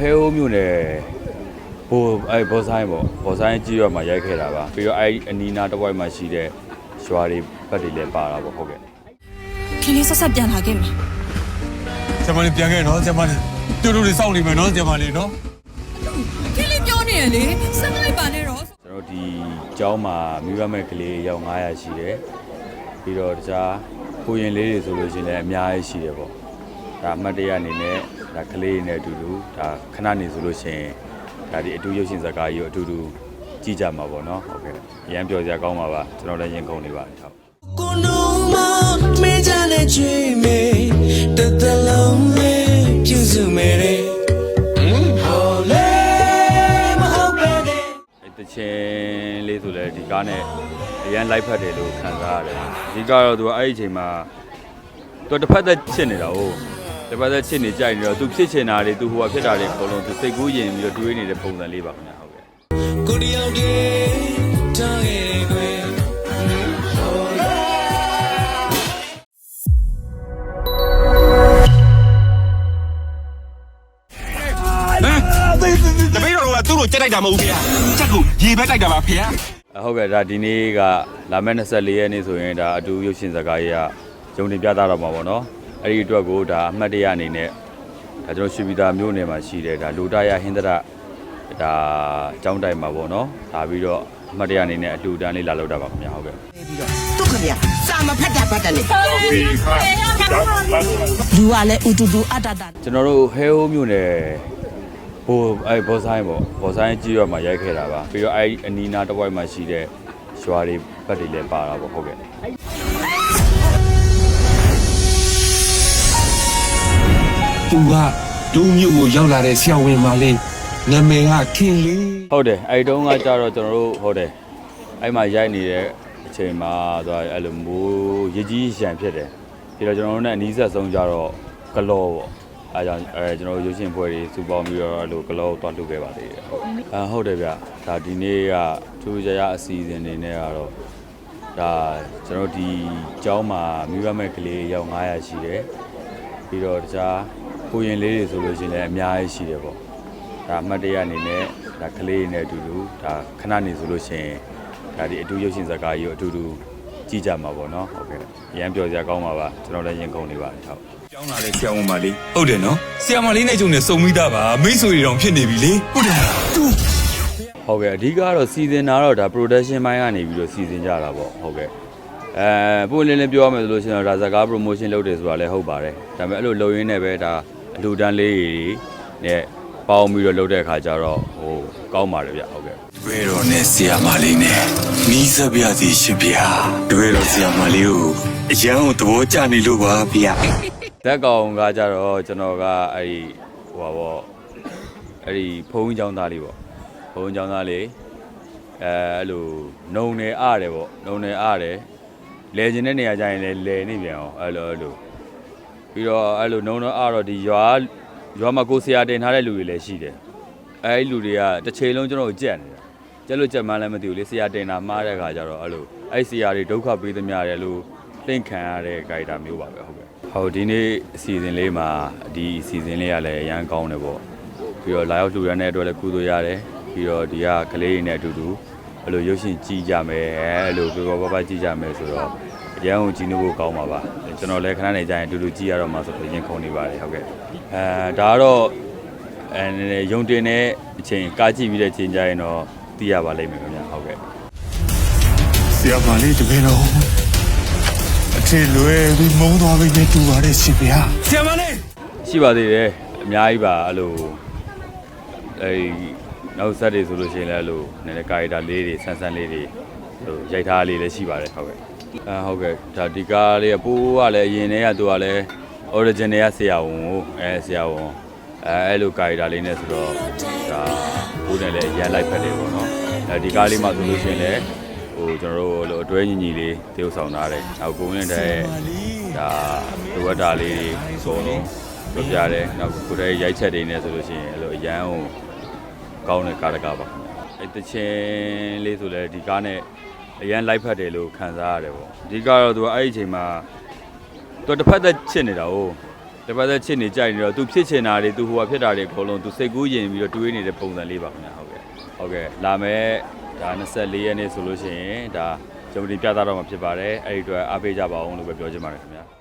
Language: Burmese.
ဟဲအိုးမြို့နယ်ဟိုအဲဘောဆိုင်ပေါ့ဘောဆိုင်ကြီးရွာမှာရိုက်ခဲ့တာပါပြီးတော့အဲအနီးနားတစ်ဝိုက်မှာရှိတဲ့ရွာတွေဘက်တွေလည်းပါတာပေါ့ဟုတ်ကဲ့ခင်လေးဆက်ဆက်ပြန်လာခဲ့မယ်ကျမလေးပြန်ခဲ့နော်ကျမလေးတူတူတွေစောင့်နေမယ်နော်ကျမလေးနော်ခင်လေးပြောနေရလေဆက်လိုက်ပါနဲ့တော့ကျွန်တော်ဒီကျောင်းမှာမိဘမဲ့ကလေးအယောက်900ရှိတယ်ပြီးတော့တခြားကိုရင်လေးတွေဆိုလို့ရှိရင်လည်းအများကြီးရှိတယ်ပေါ့ ဒါအမှတ်တရအနေနဲ့ဒါကလေးတွေနဲ့အတူတူဒါခဏနေဆိုလို့ရှိရင်ဒါဒီအတူရုပ်ရှင်ဇာတ်ကားကြီးကိုအတူတူကြည့်ကြမှာပေါ့နော်ဟုတ်ကဲ့အရန်ပျော်စရာကောင်းပါပါကျွန်တော်လည်းရင်ကုန်နေပါတယ်ဟုတ်ကိုနိုမမေးကြတဲ့ချွေးမေတသက်လုံးလေးပြုစုမယ်တဲ့ဟောလေမဟုတ်ပဲနဲ့အဲတချင်းလေးဆိုလဲဒီကားနဲ့အရန်လိုက်ဖက်တယ်လို့ခံစားရတယ်အဓိကတော့သူကအဲ့ဒီအချိန်မှာသူတစ်ဖက်သက်ချစ်နေတာဟုတ် တစ်ဖက်သက်ချစ်နေကြိုက်နေတော့သူဖြစ်ချင်တာတွေသူဟိုကဖြစ်တာတွေအကုန်လုံးသူစိတ်ကူးရင်ပြီးတော့တွေးနေတဲ့ပုံစံလေးပါခင်ဗျာဟုတ်ကဲ့ကိုတယောက်တည်းထားခဲ့တယ်ကွယ်ဟောလေဟမ်တပည့်တော်ကသူ့ကိုကြက်လိုက်တာမဟုတ်ဘူးခင်ဗျာချက်ကိုရေဘက်တိုက်တာပါခင်ဗျာအဟုတ်ကဲ့ဒါဒီနေ့ကလာမယ့်24ရက်နေ့ဆိုရင်ဒါအတူရုပ်ရှင်ဇာတ်ကားကြီးကဂျုံတင်ပြသတော့မှာပေါ့နော် အဲ့ဒီအတွက်ကိုဒါအမှတ်တရအနေနဲ့ဒါကျွန်တော်ရွှေပြည်သာမြို့နယ်မှာရှိတယ်ဒါလူတရဟင်္ဒရဒါကျောင်းတိုင်မှာပေါ့နော်ဒါပြီးတော့အမှတ်တရအနေနဲ့အတူတန်းလေးလာလောက်တာပါခင်ဗျာဟုတ်ကဲ့ဒုက္ခဗျာစာမဖတ်တာဖတ်တယ်လေလူကလည်းဥတူတူအတ္တတကျွန်တော်တို့ဟဲအိုးမြို့နယ်ဟိုအဲဘောဆိုင်ပေါ့ဘောဆိုင်ကြီးရွာမှာရိုက်ခဲ့တာပါပြီးတော့အဲအနီးနားတစ်ဝိုက်မှာရှိတဲ့ရွာတွေဘက်တွေလည်းပါတာပေါ့ဟုတ်ကဲ့ သူကဒုမြို့ကိုရောက်လာတဲ့ဆရာဝန်မလေးနာမည်ကခင်လေးဟုတ်တယ်အဲဒီတုန်းကကြတော့ကျွန်တော်တို့ဟုတ်တယ်အဲ့မှာရိုက်နေတဲ့အချိန်မှာသွားအဲ့လိုမိုးရကြီးရံဖြစ်တယ်ပြီးတော့ကျွန်တော်တို့နဲ့အနီးဆက်ဆုံးကြတော့ဂလောပေါ့အဲကြောင့်အဲကျွန်တော်တို့ရုပ်ရှင်ပွဲတွေစူပေါင်းပြီးတော့အဲ့လိုဂလောကိုတွားလုပ်ခဲ့ပါသေးတယ်ဟုတ်အဲဟုတ်တယ်ဗျဒါဒီနေ့ကထူးခြားခြားအစီအစဉ်တွေနဲ့ကတော့ဒါကျွန်တော်တို့ဒီကျောင်းမှာမိဘမဲ့ကလေးအယောက်900ရှိတယ်ပြီးတော့တခြား ကိုရင်လေးတွေဆိုလို့ရှိရင်လည်းအများကြီးရှိတယ်ပေါ့ဒါအမှတ်တရအနေနဲ့ဒါကလေးတွေနဲ့အတူတူဒါခဏနေဆိုလို့ရှိရင်ဒါဒီအတူရုပ်ရှင်ဇာတ်ကားကြီးကိုအတူတူကြည့်ကြမှာပေါ့နော်ဟုတ်ကဲ့အရန်ပျော်စရာကောင်းပါပါကျွန်တော်လည်းရင်ကုန်နေပါတယ်ဟုတ်ကျောင်းလာတဲ့ဆရာဝန်မလေးဟုတ်တယ်နော်ဆရာမလေးနဲ့ကျုံနဲ့စုံမိတာပါမိတ်ဆွေတွေတောင်ဖြစ်နေပြီလေဟုတ်တယ်မလားတူဟုတ်ကဲ့အဓိကတော့စီစဉ်တာတော့ဒါ production ဘိုင်းကနေပြီးတော့စီစဉ်ကြတာပေါ့ဟုတ်ကဲ့အဲပုံလင်းလင်းပြောရမယ်ဆိုလို့ရှိရင်တော့ဒါဇာတ်ကား promotion လုပ်တယ်ဆိုတာလည်းဟုတ်ပါတယ်ဒါပေမဲ့အဲ့လိုလုပ်ရင်းနဲ့ပဲဒါအ လူတန်းလေးတွေနဲ့ပေါင်းပြီးတော့လုပ်တဲ့အခါကျတော့ဟိုကောင်းပါတယ်ဗျဟုတ်ကဲ့တပည့်တော်နဲ့ဆရာမလေးနဲ့နီးစပ်ပြစီရှင်ဗျာတပည့်တော်ဆရာမလေးကိုအရန်ကိုသဘောကျနေလို့ပါဗျာဇက်ကောင်ကကြတော့ကျွန်တော်ကအဲ့ဒီဟိုပါပေါ့အဲ့ဒီဖုန်းကြောင်းသားလေးပေါ့ဖုန်းကြောင်းသားလေးအဲအဲ့လိုနှုံနေအားတယ်ပေါ့နှုံနေအားတယ်လဲကျင်တဲ့နေရာကျရင်လည်းလဲနေပြန်အောင်အဲ့လိုအဲ့လို ပြီးတော့အဲ့လိုနှုံတော့အားတော့ဒီရွာရွာမှာကိုဆရာတင်ထားတဲ့လူတွေလည်းရှိတယ်အဲ့ဒီလူတွေကတစ်ချိန်လုံးကျွန်တော်ကိုကြက်နေတာကြက်လို့ကြက်မှန်းလည်းမသိဘူးလေဆရာတင်တာမှားတဲ့ခါကျတော့အဲ့လိုအဲ့ဆရာတွေဒုက္ခပေးသမျှတယ်လို့သိမ့်ခံရတဲ့ gaita မျိုးပါပဲဟုတ်ကဲ့ဟုတ်ဒီနေ့အစီအစဉ်လေးမှာဒီအစီအစဉ်လေးကလည်းအရန်ကောင်းတယ်ပေါ့ပြီးတော့လာရောက်လှူရတဲ့အတွက်လည်းကုသိုလ်ရတယ်ပြီးတော့ဒီကကလေးတွေနဲ့အတူတူအဲ့လိုရုပ်ရှင်ကြည့်ကြမယ်အဲ့လိုပြောပြောပပကြည့်ကြမယ်ဆိုတော့အရန်ကိုကြည့်နေဖို့ကောင်းပါပါ ကျွန်တော်လည်းခဏနေကြရင်အတူတူကြည့်ရတော့မှဆိုတော့ရင်ခုန်နေပါတယ်ဟုတ်ကဲ့အဲဒါကတော့အဲနည်းနည်းယုံတင်တဲ့အချိန်ကားကြည့်ပြီးတဲ့အချိန်ကျရင်တော့သိရပါလိမ့်မယ်ခင်ဗျာဟုတ်ကဲ့ဆရာမလေးတပည့်တော်အထင်လွယ်ပြီးမုန်းသွားပြီးနေတူပါတယ်ရှင်ဗျာဆရာမလေးရှိပါသေးတယ်အများကြီးပါအဲ့လိုအဲဒီနောက်ဆက်တွေဆိုလို့ရှိရင်လည်းအဲ့လိုနည်းနည်းကာရီတာလေးတွေဆန်းဆန်းလေးတွေဟိုရိုက်ထားလေးလည်းရှိပါတယ်ဟုတ်ကဲ့ အဲဟုတ်ကဲ့ဒါဒီကားလေးကပိုးကလည်းအရင်တည်းကသူကလည်း original ကဆရာဝန်ကိုအဲဆရာဝန်အဲအဲ့လိုကာရီတာလေးနဲ့ဆိုတော့ဒါပိုးနဲ့လည်းရန်လိုက်ဖက်တယ်ပေါ့နော်အဲဒီကားလေးမှဆိုလို့ရှိရင်လည်းဟိုကျွန်တော်တို့လိုအတွဲညီညီလေးတရုပ်ဆောင်ထားတယ်နောက်ကိုဝင်တဲ့ဒါလိုအပ်တာလေးတွေအစုံလုံးပြပြတယ်နောက်ကိုယ်တည်းရိုက်ချက်တွေနဲ့ဆိုလို့ရှိရင်အဲ့လိုအရန်ကိုကောင်းတဲ့ကားတကားပါအဲ့တချင်းလေးဆိုလဲဒီကားနဲ့ အရန်လိုက်ဖက်တယ်လို့ခံစားရတယ်ပေါ့အဓိကတော့သူကအဲ့ဒီအချိန်မှာသူတစ်ဖက်သက်ချစ်နေတာ哦တစ်ဖက်သက်ချစ်နေကြိုက်နေတော့သူဖြစ်ချင်တာတွေသူဟိုဟာဖြစ်တာတွေအကုန်လုံးသူစိတ်ကူးယဉ်ပြီးတော့တွေးနေတဲ့ပုံစံလေးပါခင်ဗျာဟုတ်ကဲ့ဟုတ်ကဲ့လာမယ့်ဒါ24ရက်နေ့ဆိုလို့ရှိရင်ဒါကျွန်တော်ဒီပြသတော့မှာဖြစ်ပါတယ်အဲ့ဒီအတွက်အားပေးကြပါအောင်လို့ပဲပြောချင်ပါတယ်ခင်ဗျာ